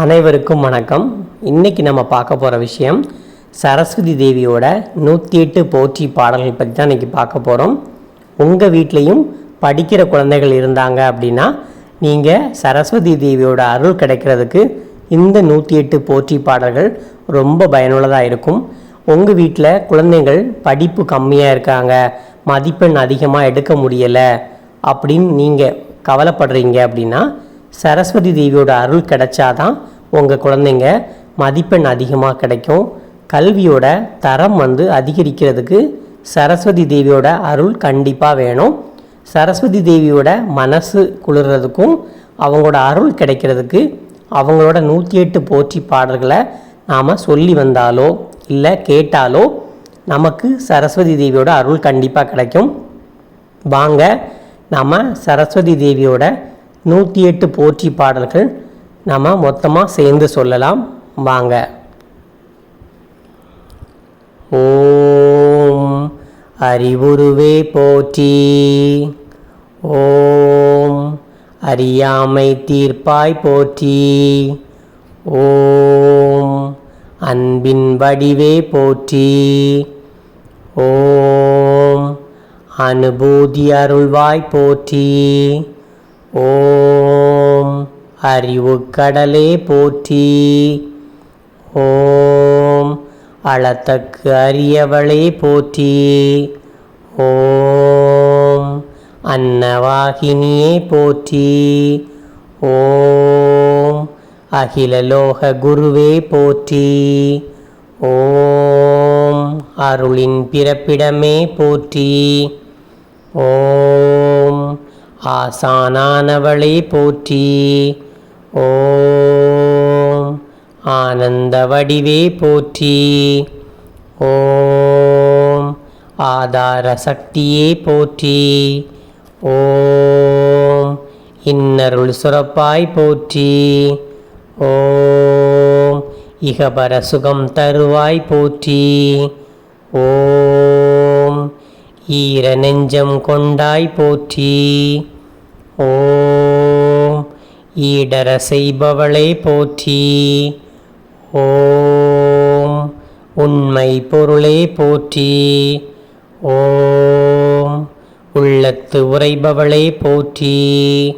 அனைவருக்கும் வணக்கம். இன்றைக்கி நம்ம பார்க்க போகிற விஷயம் சரஸ்வதி தேவியோட நூற்றி எட்டு போற்றி பாடல்கள் பற்றி தான் இன்றைக்கி பார்க்க போகிறோம் உங்கள் வீட்லேயும் படிக்கிற குழந்தைகள் இருந்தாங்க அப்படின்னா நீங்கள் சரஸ்வதி தேவியோட அருள் கிடைக்கிறதுக்கு இந்த நூற்றி எட்டு போற்றி பாடல்கள் ரொம்ப பயனுள்ளதாக இருக்கும். உங்கள் வீட்டில் குழந்தைகள் படிப்பு கம்மியாக இருக்காங்க மதிப்பெண் அதிகமாக எடுக்க முடியலை அப்படின்னு நீங்கள் கவலைப்படுறீங்க அப்படின்னா சரஸ்வதி தேவியோட அருள் கிடைச்சாதான் உங்கள் குழந்தைங்க மதிப்பெண் அதிகமாக கிடைக்கும். கல்வியோட தரம் வந்து அதிகரிக்கிறதுக்கு சரஸ்வதி தேவியோட அருள் கண்டிப்பாக வேணும். சரஸ்வதி தேவியோட மனசு குளிர்றதுக்கும் அவங்களோட அருள் கிடைக்கிறதுக்கு அவங்களோட நூற்றி எட்டு போற்றி பாடல்களை நாம் சொல்லி வந்தாலோ இல்லை கேட்டாலோ நமக்கு சரஸ்வதி தேவியோட அருள் கண்டிப்பாக கிடைக்கும். வாங்க நாம் சரஸ்வதி தேவியோட நூற்றி எட்டு போற்றி பாடல்கள் நம்ம மொத்தமாக சேர்ந்து சொல்லலாம். வாங்க. ஓம் அறிவுருவே போற்றி. ஓம் அறியாமை தீர்ப்பாய் போற்றி. ஓம் அன்பின் வடிவே போற்றி. ஓம் அனுபூதி அருள்வாய் போற்றி. ஓம் அறிவு கடலே போற்றி. ஓம் அளத்தக்கு அரியவளே போற்றி. ஓம் அன்னவாகினியே போற்றி. ஓம் அகிலலோக குருவே போற்றி. ஓம் அருளின் பிறப்பிடமே போற்றி. ஓம் ஆசானானவளே போற்றி. ஓம் ஆனந்த வடிவே போற்றி. ஓம் ஆதார சக்தியே போற்றி. ஓம் இன்னருள் சுரப்பாய் போற்றி. ஓம் இகபர சுகம் தருவாய் போற்றி. ஓம் ஈர நெஞ்சம் கொண்டாய் போற்றி. ஓம். ஈடர செய்பவளை போற்றி. ஓம். உண்மை பொருளே போற்றி. ஓம். உள்ளத்து உரைபவளை போற்றி.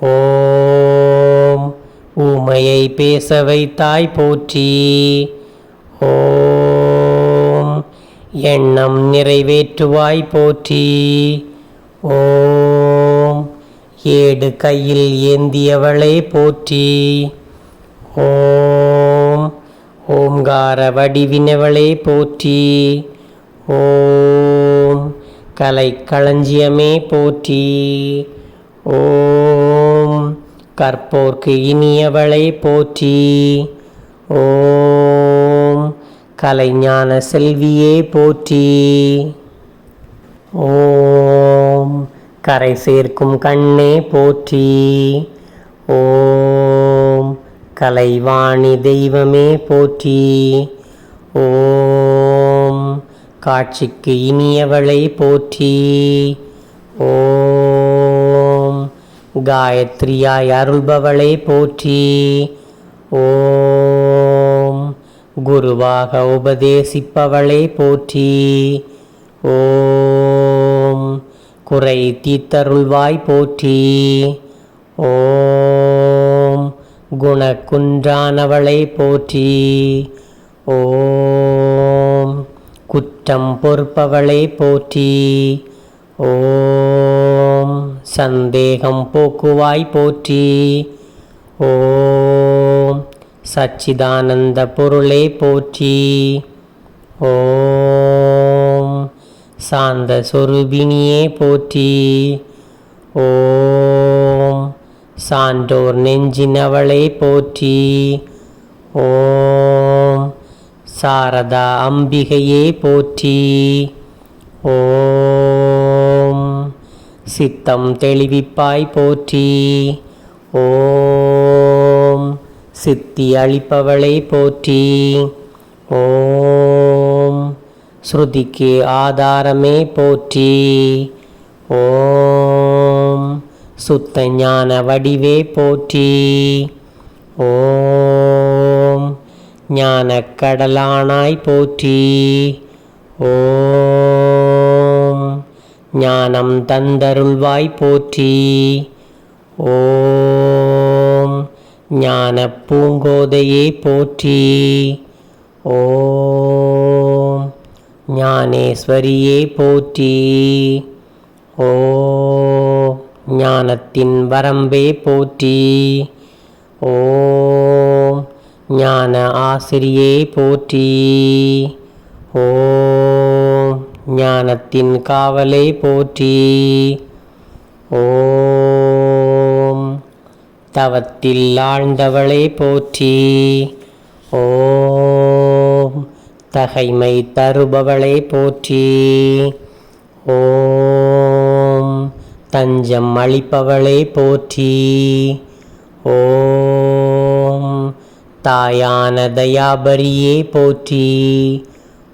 ஓம். ஊமையை பேச வைத்தாய் போற்றி. ஓம். எண்ணம் நிறைவேற்றுவாய் போற்றி. ஓம். ஏடு கையில் ஏந்தியவளை போற்றி. ஓம் ஓம்கார வடிவினவளை போற்றி. ஓம் கலை களஞ்சியமே போற்றி. ஓம் கற்போர்க்கு இனியவளை போற்றி. ஓம் கலைஞான செல்வியே போற்றி. ஓம் கரை சேர்க்கும் கண்ணே போற்றி. ஓம் கலைவாணி தெய்வமே போற்றி. ஓம் காட்சிக்கு இனியவளை போற்றி. ஓம் காயத்ரியாய் அருள்பவளை போற்றி. ஓம் குருவாக உபதேசிப்பவளை போற்றி. ஓம் குறை தீத்தருள்வாய் போற்றி. ஓம் குணக்குன்றானவளை போற்றி. ஓம் குற்றம் பொறுப்பவளை போற்றி. ஓம் சந்தேகம் போக்குவாய் போற்றி. ஓம் சச்சிதானந்த பொருளே போற்றி. ஓம் சாந்த சொருபினியே போற்றி. ஓம். சான்றோர் நெஞ்சினவளை போற்றி. ஓம். சாரதா அம்பிகையே போற்றி. ஓம். சித்தம் தெளிவிப்பாய் போற்றி. ஓம். சித்தி அளிப்பவளை போற்றி. ஓம். ஸ்ருதிக்கு ஆதாரமே போற்றி. ஓம். சுத்த ஞான வடிவே போற்றி. ஓம். ஞான கடலானாய் போற்றி. ஓம். ஞானம் தந்தருள்வாய் போற்றி. ஓம். ஞான பூங்கோதையே போற்றி. ஓம். ஞானேஸ்வரியே போற்றி. ஓ ஞானத்தின் வரம்பே போற்றி. ஓம் ஞான ஆசிரியே போற்றி. ஓம் ஞானத்தின் காவலே போற்றி. ஓம் தவத்தில் ஆழ்ந்தவளே போற்றி. ஓம் தகைமை தருபவளை போற்றி. ஓம். தஞ்சம் அளிப்பவளை போற்றி. ஓம். தாயான தயாபரியே போற்றி.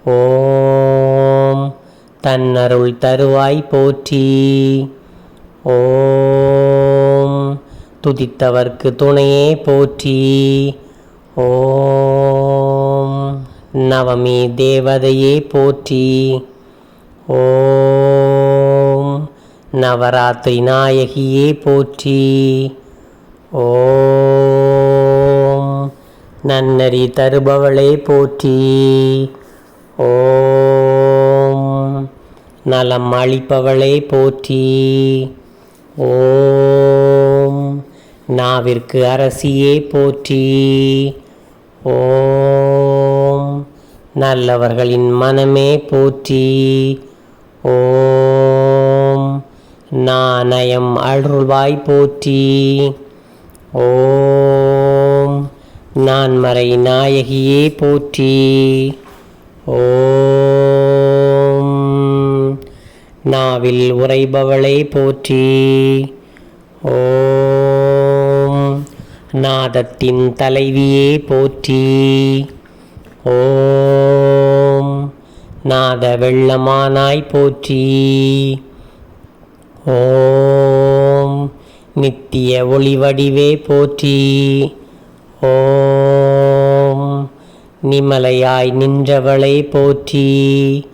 ஓம். தன்னருள் தருவாய் போற்றி. ஓம். துதித்தவர்க்கு துணையே போற்றி. ஓம். நவமி தேவதையே போற்றி. ஓம் நவராத்திரி நாயகியே போற்றி. ஓம் நன்னறி தருபவளே போற்றி. ஓம் நலம் அளிப்பவளே போற்றி. ஓம் நாவிற்கு அரசியே போற்றி. ஓம். நல்லவர்களின் மனமே போற்றி. ஓம். நாணயம் அருள்வாய் போற்றி. ஓம். நான்மறை நாயகியே போற்றி. ஓம். நாவில் உரைபவளே போற்றி. ஓம். நாதத்தின் தலைவியே போற்றி. ஓம் நாத வெள்ளமானாய் போற்றி. ஓம் நித்திய ஒளிவடிவே போற்றி. ஓம் நிமலையாய் நின்றவளை போற்றி.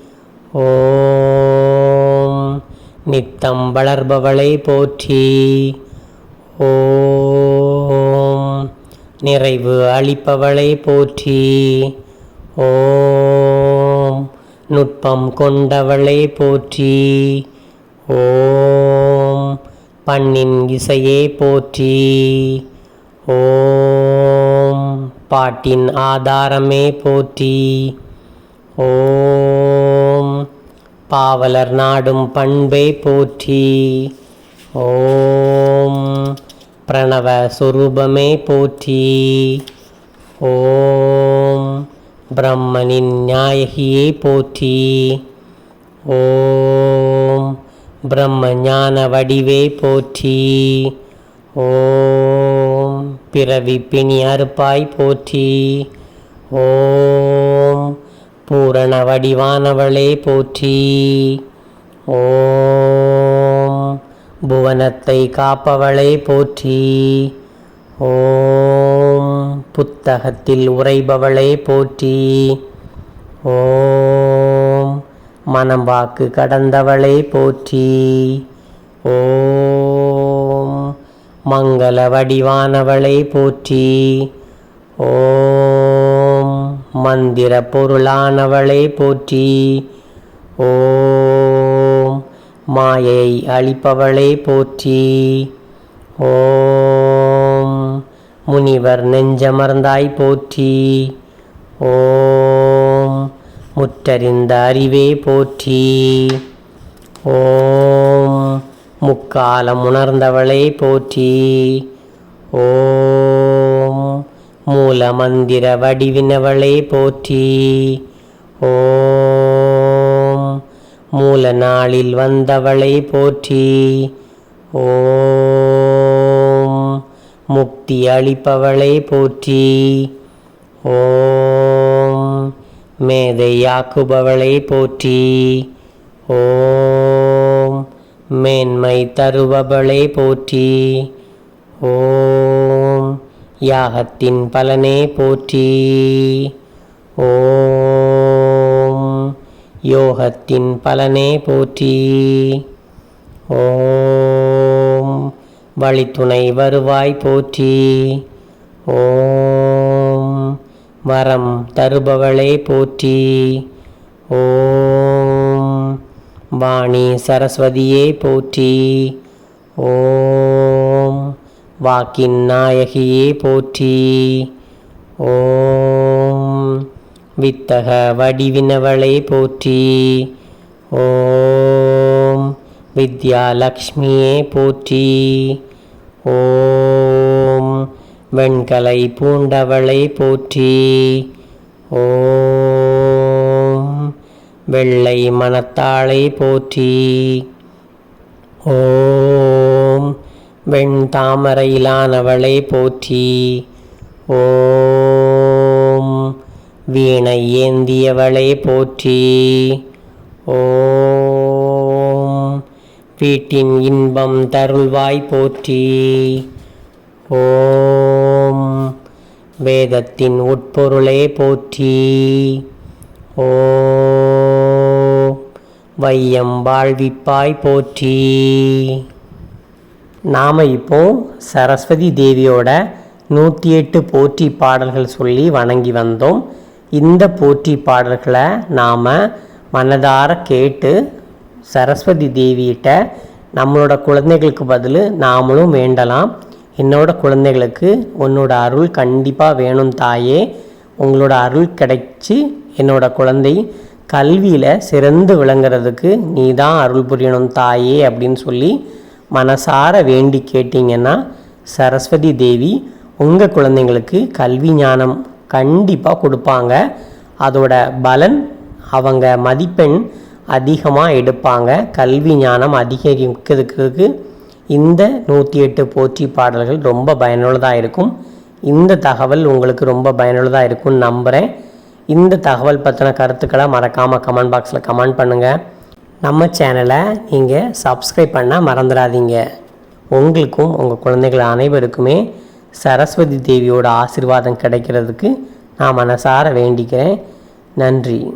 ஓம் நித்தம் வளர்பவளை போற்றி. ஓம். நிறைவு அளிப்பவளை போற்றி. ஓம். நுட்பம் கொண்டவளை போற்றி. ஓம். பண்ணின் இசையே போற்றி. ஓம். பாட்டின் ஆதாரமே போற்றி. ஓம். பாவலர் நாடும் பண்பை போற்றி. ஓம். பிரணவ சுரூபமே போற்றி. ஓம் பிரம்மனின் நியாயகியே போற்றி. ஓம் பிரம்ம ஞான வடிவே போற்றி. ஓம் பிறவி பிணி அறுப்பாய் போற்றி. ஓம் பூரண வடிவானவளே போற்றி. ஓம் புவனத்தை காப்பவளை போற்றி. ஓம் புத்தகத்தில் உரைபவளை போற்றி. ஓம் மனம் வாக்கு கடந்தவளை போற்றி. ஓம் மங்கள வடிவானவளை போற்றி. ஓம் மந்திர பொருளானவளை போற்றி. ஓம் மாயை அளிப்பவளே போற்றி. ஓம். முனிவர் நெஞ்சமர்ந்தாய் போற்றி. ஓம். முற்றறிந்த அறிவே போற்றி. ஓம். முக்காலம் உணர்ந்தவளே போற்றி. ஓம். மூலமந்திர வடிவினவளே போற்றி. ஓம். மூல நாளில் வந்தவளை போற்றி. ஓம். முக்தி அளிப்பவளை போற்றி. ஓம். மேதையாக்குபவளை போற்றி. ஓம். மேன்மை தருபவளை போற்றி. ஓம். யாகத்தின் பலனே போற்றி. ஓம். யோகத்தின் பலனே போற்றி. ஓம் வழித்துணை வருவாய் போற்றி. ஓம் வரம் தருபவளே போற்றி. ஓம் வாணி சரஸ்வதியே போற்றி. ஓம் வாக்கின் நாயகியே போற்றி. ஓம் வித்தக வடிவினவளை போற்றி. ஓம் வித்யாலக்ஷ்மியே போற்றி. ஓம் வெண்கலை பூண்டவளை போற்றி. ஓம் வெள்ளை மனத்தாளை போற்றி. ஓம் வெண் தாமரையிலானவளை போற்றி. ஓம் வீணை ஏந்தியவளை போற்றி. ஓம். வீட்டின் இன்பம் தருள்வாய் போற்றி. ஓம். வேதத்தின் உட்பொருளே போற்றி. ஓ. வையம் வாழ்விப்பாய் போற்றி. நாம் இப்போ சரஸ்வதி தேவியோட நூற்றி எட்டு போற்றி பாடல்கள் சொல்லி வணங்கி வந்தோம். இந்த போற்றி பாடல்களை நாம் மனதார கேட்டு சரஸ்வதி தேவியிட்ட நம்மளோட குழந்தைகளுக்கு பதில் நாமளும் வேண்டலாம். என்னோட குழந்தைகளுக்கு உன்னோட அருள் கண்டிப்பாக வேணும் தாயே. உங்களோட அருள் கிடைச்சி என்னோட குழந்தை கல்வியில் சிறந்து விளங்குறதுக்கு நீ தான் அருள் புரியணும் தாயே அப்படின்னு சொல்லி மனசார வேண்டி கேட்டிங்கன்னா சரஸ்வதி தேவி உங்கள் குழந்தைங்களுக்கு கல்வி ஞானம் கண்டிப்பாக கொடுப்பாங்க. அதோட பலன் அவங்க மதிப்பெண் அதிகமாக எடுப்பாங்க. கல்வி ஞானம் அதிகரிக்கிறதுக்கு இந்த நூற்றி எட்டு போற்றி பாடல்கள் ரொம்ப பயனுள்ளதாக இருக்கும். இந்த தகவல் உங்களுக்கு ரொம்ப பயனுள்ளதாக இருக்கும்னு நம்புகிறேன் இந்த தகவல் பற்றின கருத்துக்களை மறக்காமல் கமெண்ட் பாக்ஸில் கமெண்ட் பண்ணுங்கள் நம்ம சேனலை நீங்கள் சப்ஸ்கிரைப் பண்ண மறந்துடாதீங்க. உங்களுக்கும் உங்கள் குழந்தைகள் அனைவருக்குமே சரஸ்வதி தேவியோட ஆசிர்வாதம் கிடைக்கிறதுக்கு நான் மனசார வேண்டிக்கிறேன். நன்றி.